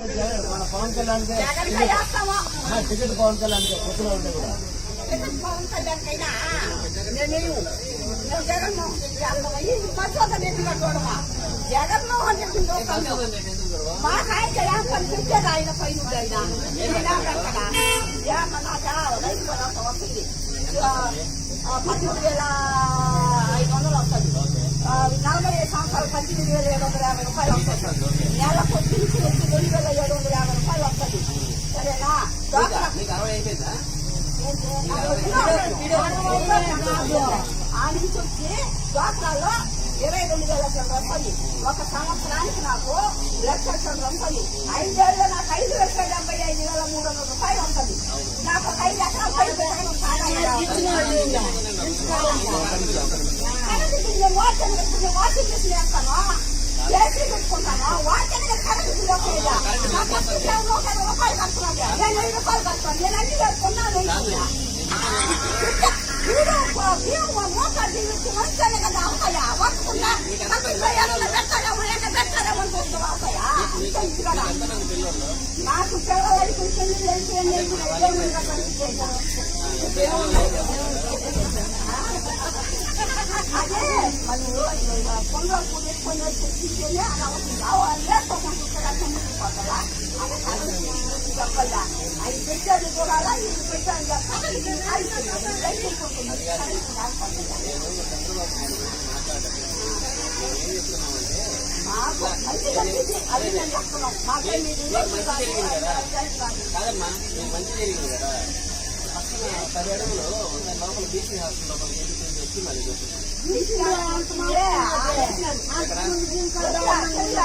మన పవన్ కళ్యాణ్ టికెట్ పవన్ కళ్యాణ్ కొత్తలో ఉంటే కూడా జగన్మోహన్ రెడ్డి జగన్మోహన్ రెడ్డి ఏం ఆయన పైన వస్తుంది. పద్దెనిమిది వేల ఐదు వందలు వస్తుంది నలభై ఐదు సంవత్సరాలు పద్దెనిమిది వేల ఏడు వందల యాభై రూపాయలు వస్తుంది నెలకు పిలిచి వచ్చి రెండు వేల ఏడు వందల యాభై రూపాయలు వస్తుంది సరేనా డాక్టర్ ఆ నుంచి వచ్చి డాక్టర్లో ఇరవై రెండు వేల చిల్లర వస్తుంది ఒక సంవత్సరానికి నాకు లక్ష రంపాలి ఐదు ఐదేళ్ళు నాకు ఐదు లక్షల డెబ్బై ఐదు వేల మూడు వందల రూపాయలు ఉంటుంది. నాకు ఒక ఐదు ఎకరాలు పై పెట్టడం వాషింగ్ మిషన్ వేస్తాను. పెట్టుకుంటాను వాటిని కరెంట్ బిల్లు ఒక రూపాయలు కడుతున్నాను. నేను ఐదు రూపాయలు కడుతున్నాను. నేను అన్ని కట్టుకున్నాను. వీడు మోకాలు దిగుతూ మంచాన్ని కదా అవుతాయా వర్చుకున్నా పెట్టాడేమో ఎంత పెట్టాడేమో అనుకుంటూ అవుతాయా అంత ఇది కదా నాకు పిల్లలు కూర్చొని అదే మనం పొంగల్ పూజ పొంగల్ తెచ్చిస్తేనే అలా అవుతుంది లేకపోకుండా పోతారా చెప్పాలా అది పెట్టాడు చూడాలా ఇది మాకు మంచి నేను చెప్తున్నాం మాకే మీరు పది అడుగులు లోపల బీసీ హాస్టల్ లోపల ఎందుకు వచ్చి మళ్ళీ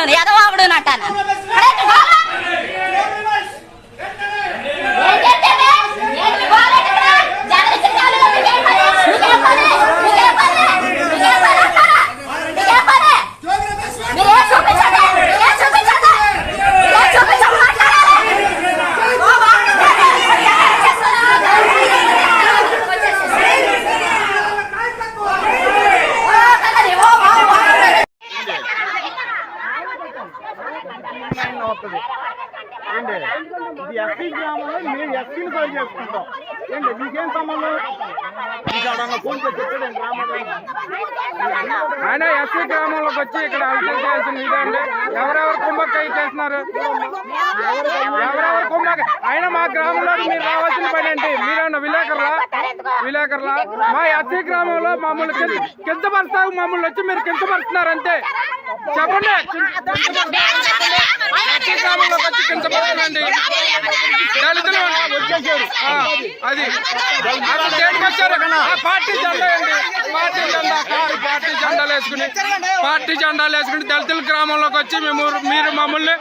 ನಾನು ಯಾದವ ಬಿಡು ನಾಟನ ఏంటి మీకేం సంబంధం? ఫోన్ చేసి చెప్పాడు గ్రామంలో ఆయన ఎస్సీ గ్రామంలోకి వచ్చి ఇక్కడ అభిషేక్ చేయాల్సిన ఇదండి ఎవరెవరు కుంభకాయ చేస్తున్నారు? ఎవరెవరు కుంభక? ఆయన మా గ్రామంలో మీరు రావాల్సిన పని ఏంటి? మీరేమన్నా విలేకరులా? విలేకరులా? మా ఎస్సీ గ్రామంలో మమ్మల్ని కింద- కించపరుస్తావు మమ్మల్ని వచ్చి మీరు కించపరుస్తున్నారు అంతే చెప్పండి. ఎస్సీ గ్రామంలోకి వచ్చి దళితులు ఆ, అది అసలు దేనికి వచ్చారు ఆ, పార్టీ జెండా అండి పార్టీ జెండా కారు పార్టీ జెండాలు వేసుకుని పార్టీ జెండాలు వేసుకుని దళితుల గ్రామంలోకి వచ్చి మేము మీరు మమ్మల్ని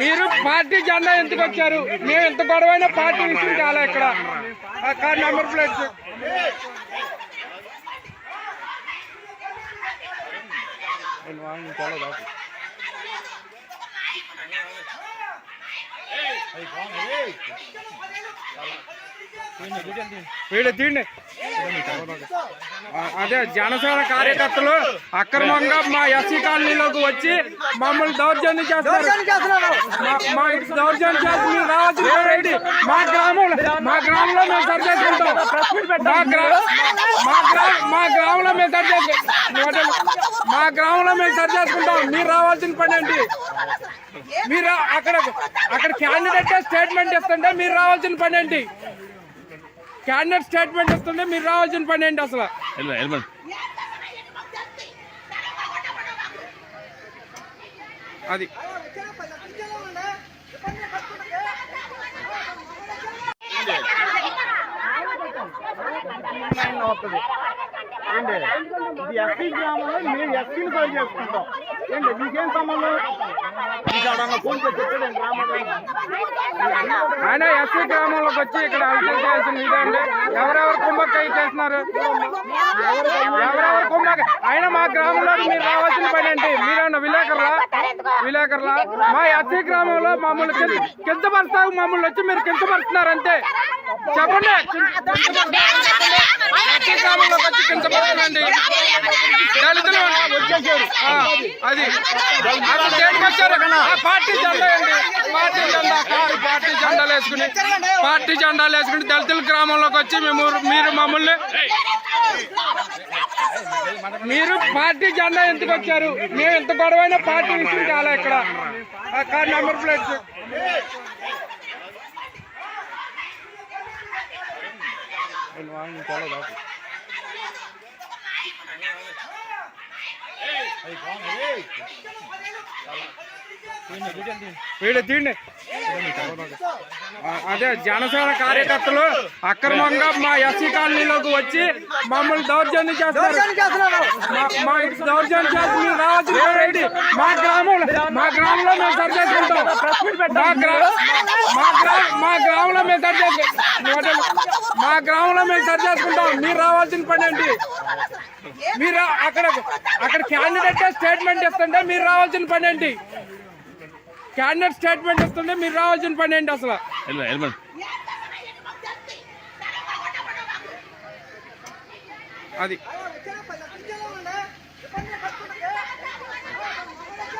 మీరు పార్టీ జెండా ఎందుకు వచ్చారు మేము ఎంత గొడవైనా పార్టీ విషయం కాలే ఇక్కడ ఆ కార్ నెంబర్ เฮ้ยของเฮ้ย తీండి ఆ, అదే జనసేన కార్యకర్తలు అక్రమంగా మా ఎస్సీ కాలనీలోకి వచ్చి మమ్మల్ని దౌర్జన్యం చేస్తున్నారు. మా- దౌర్జన్యం చేసి మీరు రావాల్సిన పని ఏంటి? మా గ్రామంలో మా గ్రామంలో మేము సరి చేసుకుంటాం. మా గ్రా- మా గ్రా- మా గ్రామంలో మేము సరి చేసుకుంటాం మా గ్రామంలో మేము సరి చేసుకుంటాం. మీరు రావాల్సిన పని ఏంటి? మీరు అక్కడ అక్కడ క్యాండిడేట్ స్టేట్మెంట్ ఇస్తుంటే మీరు రావాల్సిన పని ఏంటి? క్యాండిడేట్ స్టేట్మెంట్ వస్తుంది మీరు రావాల్సిన పని ఏంటి అసలు? అది. ఇది ఎస్సీ గ్రామంలో మేము ఎస్సీని సరి చేసుకుంటాం. ఏంటి మీకేం సంబంధం? ఆయన ఎస్సీ గ్రామంలోకి వచ్చి ఇక్కడ అభివృద్ధి చేయాల్సిన ఇదండి ఎవరెవరు కుంభకాయ చేస్తున్నారు? ఎవరెవరు కుంభకాయ ఆయన మా గ్రామంలో మీరు రావాల్సిన పని ఏంటి? మీరేమన్నా విలేకరులా? విలేకరులా? మా ఎస్సీ గ్రామంలో మమ్మల్ని కింద- కించపరుస్తావు మమ్మల్ని వచ్చి మీరు కించపరుస్తున్నారు అంతే చెప్పండి. ఎస్సీ వచ్చి కించపరుస్తుందండి దళితులు వచ్చేసారు అది వచ్చారు పార్టీ జెండా అండి పార్టీ జెండా కారు పార్టీ జెండాలు వేసుకుని పార్టీ జెండాలు వేసుకుని దళితుల గ్రామంలోకి వచ్చి మేము మీరు మమ్మల్ని మీరు పార్టీ జెండా ఎందుకు వచ్చారు? మేము ఎంత గొడవైనా పార్టీ విషయం కాలే ఇక్కడ. ఆ కార్ నెంబర్ ప్లేట్స్ వీడు తీండి ఆ, అదే జనసేన కార్యకర్తలు అక్రమంగా మా ఎస్సీ కాలనీలోకి వచ్చి మమ్మల్ని దౌర్జన్యం చేస్తారు మా- దౌర్జన్యం చేసి మీరు రావాల్సిన పని ఏంటి? మా గ్రామంలో మా గ్రామంలో మేము సరి చేసుకుంటాం. మా మా గ్రా- మా గ్రామంలో మేము సరి చేసుకుంటాం మా గ్రామంలో మేము సరి చేసుకుంటాం. మీరు రావాల్సిన పని ఏంటి? మీరు అక్కడ అక్కడ క్యాండిడేట్ స్టేట్మెంట్ ఇస్తుంటే మీరు రావాల్సిన పని ఏంటి? క్యాండిడేట్ స్టేట్మెంట్ ఇస్తుంటే మీరు రావాల్సిన పని ఏంటి అసలు? అది.